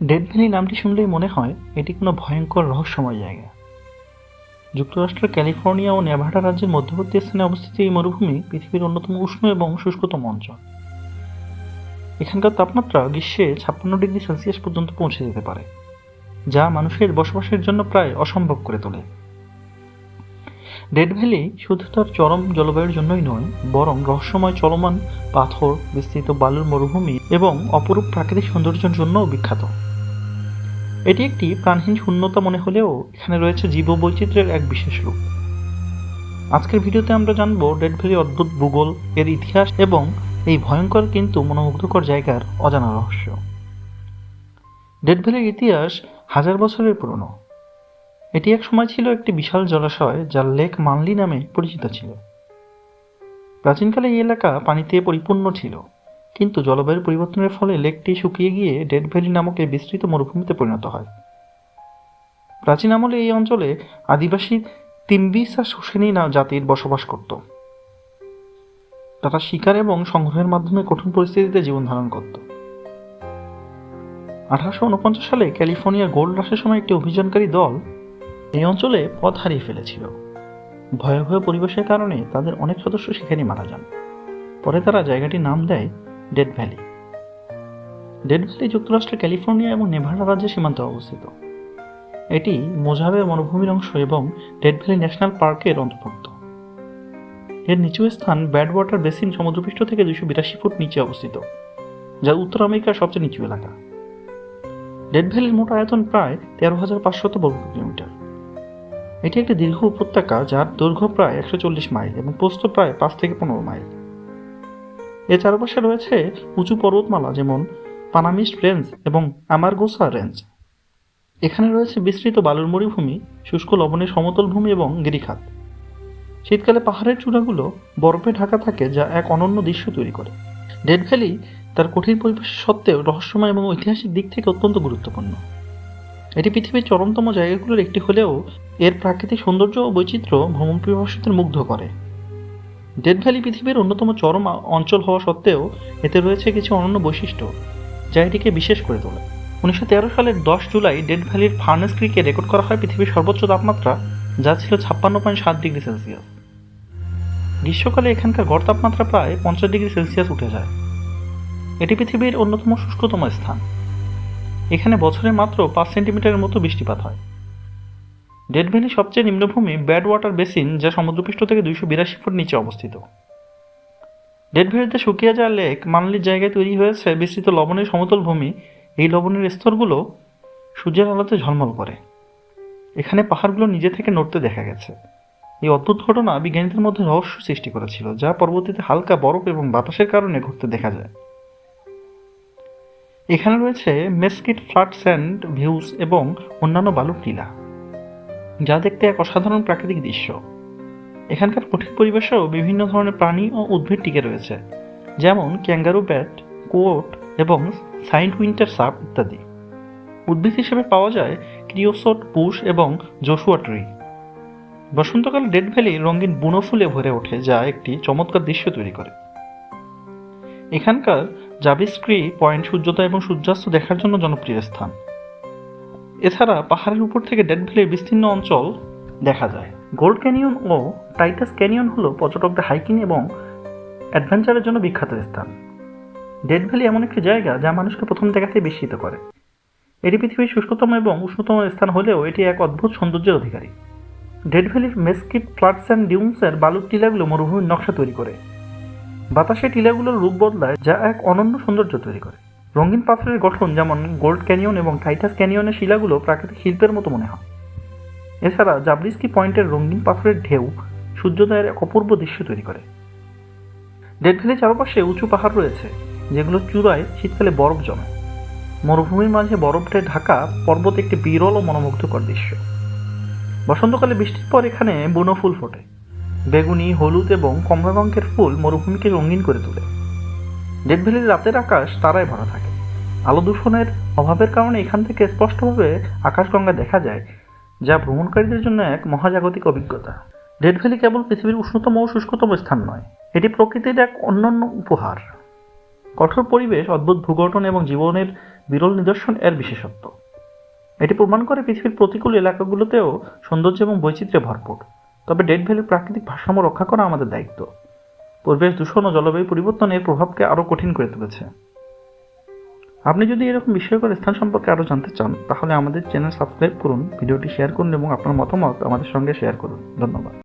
Dead valley নামটি শুনলেই মনে হয় এটি কোনো ভয়ঙ্কর রহস্যময় জায়গা। যুক্তরাষ্ট্রের ক্যালিফোর্নিয়া ও নেভাডা রাজ্যের মধ্যবর্তী স্থানে অবস্থিত এই মরুভূমি পৃথিবীর অন্যতম উষ্ণ এবং শুষ্কতম অঞ্চল। এখানকার তাপমাত্রা গ্রীষ্মে ছাপ্পান্ন ডিগ্রি সেলসিয়াস পর্যন্ত পৌঁছে যেতে পারে, যা মানুষের বসবাসের জন্য প্রায় অসম্ভব করে তোলে। ডেড ভ্যালি শুধু তার চরম জলবায়ুর জন্যই নয়, বরং রহস্যময় চলমান পাথর, বিস্তৃত বালুর মরুভূমি এবং অপরূপ প্রাকৃতিক সৌন্দর্যের জন্যও বিখ্যাত। এটি একটি প্রাণহীন শূন্যতা মনে হলেও এখানে রয়েছে জীববৈচিত্র্যের এক বিশেষ রূপ। আজকের ভিডিওতে আমরা জানব ডেড ভ্যালির অদ্ভুত ভূগোল, এর ইতিহাস এবং এই ভয়ঙ্কর কিন্তু মনোমুগ্ধকর জায়গার অজানা রহস্য। ডেড ভ্যালির ইতিহাস হাজার বছরের পুরনো। এটি এক সময় ছিল একটি বিশাল জলাশয় যা লেক মানলি নামে পরিচিত ছিল। প্রাচীনকালে এই এলাকা পানিতে পরিপূর্ণ ছিল। কিন্তু জলবায়ুর পরিবর্তনের ফলে লেকটি শুকিয়ে গিয়ে ডেড ভ্যালি নামক এই বিস্তৃত মরুভূমিতে পরিণত হয়। প্রাচীন আমলে এই অঞ্চলে আদিবাসী তিম্বিসা শুশেনি না জাতির বসবাস করত। তারা শিকার এবং সংগ্রহের মাধ্যমে কঠিন পরিস্থিতিতে জীবন ধারণ করত। আঠারোশো উনপঞ্চাশ সালে ক্যালিফোর্নিয়া গোল্ড রাশের সময় একটি অভিযানকারী দল এই অঞ্চলে পথ হারিয়ে ফেলেছিল। ভয়াবহ পরিবেশের কারণে তাদের অনেক সদস্য সেখানে মারা যান। পরে তারা জায়গাটির নাম দেয় ডেড ভ্যালি ডেড ভ্যালি যুক্তরাষ্ট্রের ক্যালিফোর্নিয়া এবং নেভাডা রাজ্যের সীমান্তে অবস্থিত। এটি মোজাবে মরুভূমির অংশ এবং ডেড ভ্যালি ন্যাশনাল পার্কের অন্তর্ভুক্ত। এর নিচু স্থান ব্যাড ওয়াটার বেসিন সমুদ্রপৃষ্ঠ থেকে দুশো বিরাশি ফুট নিচে অবস্থিত, যা উত্তর আমেরিকার সবচেয়ে নিচু এলাকা। ডেড ভ্যালির মোট আয়তন প্রায় তেরো হাজার পাঁচশত বর্গ কিলোমিটার। এটি একটি দীর্ঘ উপত্যকা যার দৈর্ঘ্য প্রায় একশো চল্লিশ মাইল এবং প্রস্থ প্রায় পাঁচ থেকে পনেরো মাইল। এর চারপাশে রয়েছে উঁচু পর্বতমালা যেমন পানামিস্ট রেঞ্জ এবং আমারগোসা রেঞ্জ। এখানে রয়েছে বিস্তৃত বালুর মরুভূমি, শুষ্ক লবণের সমতল ভূমি এবং গিরিখাত। শীতকালে পাহাড়ের চূড়াগুলো বরফে ঢাকা থাকে যা এক অনন্য দৃশ্য তৈরি করে। ডেড ভ্যালি তার কঠিন পরিবেশ সত্ত্বেও রহস্যময় এবং ঐতিহাসিক দিক থেকে অত্যন্ত গুরুত্বপূর্ণ। এটি পৃথিবীর চরমতম জায়গাগুলোর একটি হলেও এর প্রাকৃতিক সৌন্দর্য ও বৈচিত্র্য ভ্রমণ পিপাসুদের মুগ্ধ করে। ডেড ভ্যালি পৃথিবীর অন্যতম চরম অঞ্চল হওয়া সত্ত্বেও এতে রয়েছে কিছু অনন্য বৈশিষ্ট্য, যা এটিকে বিশেষ করে তোলে। উনিশশো তেরো সালের দশ জুলাই ডেড ভ্যালির ফার্নেস ক্রিকে রেকর্ড করা হয় পৃথিবীর সর্বোচ্চ তাপমাত্রা, যা ছিল ছাপ্পান্ন পয়েন্ট সাত ডিগ্রি সেলসিয়াস। গ্রীষ্মকালে এখানকার গড় তাপমাত্রা প্রায় পঞ্চাশ ডিগ্রি সেলসিয়াস উঠে যায়। এটি পৃথিবীর অন্যতম শুষ্কতম স্থান। এখানে বছরে মাত্র পাঁচ সেন্টিমিটারের মতো বৃষ্টিপাত হয়। ডেড ভ্যালি সবচেয়ে নিম্নভূমি ব্যাড ওয়াটার বেসিন যা সমুদ্রপৃষ্ঠ থেকে দুইশো বিরাশি ফুট নিচে অবস্থিত। ডেড ভ্যালিতে শুকিয়ে যাওয়া লেক মানলির জায়গায় তৈরি হয়েছে বিস্তৃত লবণের সমতল ভূমি। এই লবণের স্তরগুলো সূর্যের আলোতে ঝলমল করে। এখানে পাহাড়গুলো নিজে থেকে নড়তে দেখা গেছে। এই অদ্ভুত ঘটনা বিজ্ঞানীদের মধ্যে রহস্য সৃষ্টি করেছিল, যা পরবর্তীতে হালকা বরফ এবং বাতাসের কারণে ঘটতে দেখা যায়। এখানে রয়েছে মেসকিট ফ্ল্যাট স্যান্ড ভিউস এবং অন্যান্য বালুর টিলা। যা দেখতে এক অসাধারণ প্রাকৃতিক দৃশ্য। এখানকার কঠিন পরিবেশেও বিভিন্ন ধরনের প্রাণী ও উদ্ভিদ টিকে রয়েছে, যেমন ক্যাঙ্গারু ব্যাট কোট এবং সাইন্ট উইন্টার সাপ ইত্যাদি। উদ্ভিদ হিসেবে পাওয়া যায় ক্রিওসোট, পুশ এবং জোশুয়া ট্রি। বসন্তকালে ডেড ভ্যালি রঙিন বুনো ফুলে ভরে ওঠে, যা একটি চমৎকার দৃশ্য তৈরি করে। এখানকার জাবিস্ক্রি পয়েন্ট সূর্যোদয় এবং সূর্যাস্ত দেখার জন্য জনপ্রিয় স্থান। এছাড়া পাহাড়ের উপর থেকে ডেড বিস্তীর্ণ অঞ্চল দেখা যায়। গোল্ড ক্যানিয়ন ও টাইটাস ক্যানিয়ন হলো পর্যটকদের হাইকিং এবং অ্যাডভেঞ্চারের জন্য বিখ্যাত স্থান। ডেড ভ্যালি এমন একটি জায়গা যা মানুষকে প্রথম দেখাতেই বিস্মিত করে। এটি পৃথিবীর শুষ্কতম এবং উষ্ণতম স্থান হলেও এটি এক অদ্ভুত সৌন্দর্যের অধিকারী। ডেড ভ্যালির মেসকিট ফ্লাটস অ্যান্ড ডিউমসের বালুর টিলাগুলো মরুভূমির নকশা তৈরি করে। বাতাসে টিলাগুলোর রূপ বদলায় যা এক অনন্য সৌন্দর্য তৈরি করে। রঙিন পাথরের গঠন যেমন গোল্ড ক্যানিয়ন এবং টাইটাস ক্যানিয়নের শিলাগুলো প্রাকৃতিক শিল্পের মতো মনে হয়। এছাড়া জাবরিস্কি পয়েন্টের রঙিন পাথরের ঢেউ সূর্যোদয়ের অপূর্ব দৃশ্য তৈরি করে। ডেড ভ্যালির চারপাশে উঁচু পাহাড় রয়েছে, যেগুলো চূড়ায় শীতকালে বরফ জমে। মরুভূমির মাঝে বরফে ঢাকা পর্বত একটি বিরল ও মনোমুগ্ধকর দৃশ্য। বসন্তকালে বৃষ্টির পর এখানে বুনো ফুল ফোটে। বেগুনি, হলুদ এবং কমলা রঙের ফুল মরুভূমিকে রঙিন করে তোলে। ডেড ভ্যালির রাতের আকাশ তারায় ভরা থাকে। আলো দূষণের অভাবের কারণে এখান থেকে স্পষ্টভাবে আকাশগঙ্গা দেখা যায়, যা ভ্রমণকারীদের জন্য এক মহাজাগতিক অভিজ্ঞতা। ডেড ভ্যালি কেবল পৃথিবীর উষ্ণতম ও শুষ্কতম স্থান নয়, এটি প্রকৃতির এক অন্যান্য উপহার। কঠোর পরিবেশ, অদ্ভুত ভূগঠন এবং জীবনের বিরল নিদর্শন এর বিশেষত্ব। এটি প্রমাণ করে পৃথিবীর প্রতিকূল এলাকাগুলোতেও সৌন্দর্য এবং বৈচিত্র্যে ভরপুর। তবে ডেড ভ্যালির প্রাকৃতিক ভারসাম্য রক্ষা করা আমাদের দায়িত্ব। পরিবেশ দূষণ ও জলবায়ু পরিবর্তন এর প্রভাবকে আরও কঠিন করে তুলেছে। আপনি যদি এরকম বিষয়কর স্থান সম্পর্কে আরও জানতে চান, তাহলে আমাদের চ্যানেল সাবস্ক্রাইব করুন, ভিডিওটি শেয়ার করুন এবং আপনার মতামত আমাদের সঙ্গে শেয়ার করুন। ধন্যবাদ।